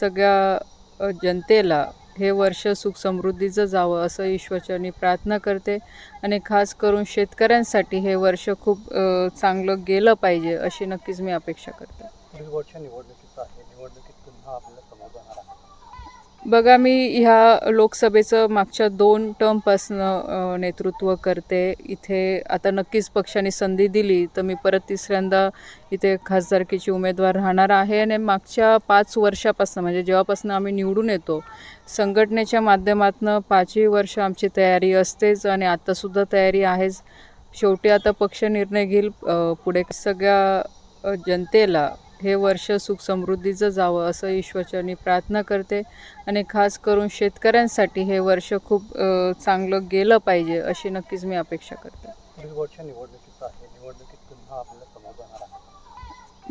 सगळ्या जनतेला हे वर्ष सुख समृद्धीचं जावं असं ईश्वरचरणी प्रार्थना करते आणि खास करून शेतकऱ्यांसाठी हे वर्ष खूप चांगलं गेलं पाहिजे अशी नक्कीच मी अपेक्षा करते. पुढील वर्ष निवडणुकीचं आहे. निवडणुकीत पुन्हा आपल्याला समोर जाणार आहे. बघा मी ह्या लोकसभेचं मागच्या दोन टर्मपासनं नेतृत्व करते. इथे आता नक्कीच पक्षाने संधी दिली तर मी परत तिसऱ्यांदा इथे खासदारकीची उमेदवार राहणार आहे. आणि मागच्या पाच वर्षापासून म्हणजे जेव्हापासून आम्ही निवडून येतो संघटनेच्या माध्यमातून पाचही वर्ष आमची तयारी असतेच आणि आत्तासुद्धा तयारी आहेच. शेवटी आता पक्ष निर्णय घेईल पुढे सगळ्या जनतेला. हे वर्ष सुख समृद्धीचं जावं असं ईश्वरचरणी प्रार्थना करते. आणि खास करून शेतकऱ्यांसाठी हे वर्ष खूप चांगलं गेलं पाहिजे अशी नक्कीच मी अपेक्षा करते. पुढील वर्ष निवडणुकीचं आहे. निवडणुकीत पुन्हा आपल्याला समोर जाणार आहे.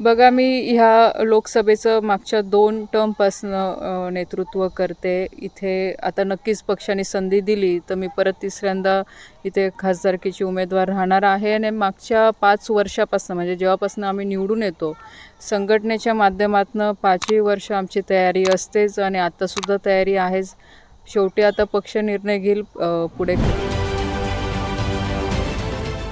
बघा मी ह्या लोकसभेचं मागच्या दोन टर्मपासनं नेतृत्व करते. इथे आता नक्कीच पक्षाने संधी दिली तर मी परत तिसऱ्यांदा इथे खासदारकीची उमेदवार राहणार आहे. आणि मागच्या पाच वर्षापासून म्हणजे जेव्हापासून आम्ही निवडून येतो संघटनेच्या माध्यमातून पाचही वर्ष आमची तयारी असतेच. आणि आत्तासुद्धा तयारी आहेच. शेवटी आता पक्ष निर्णय घेईल पुढे.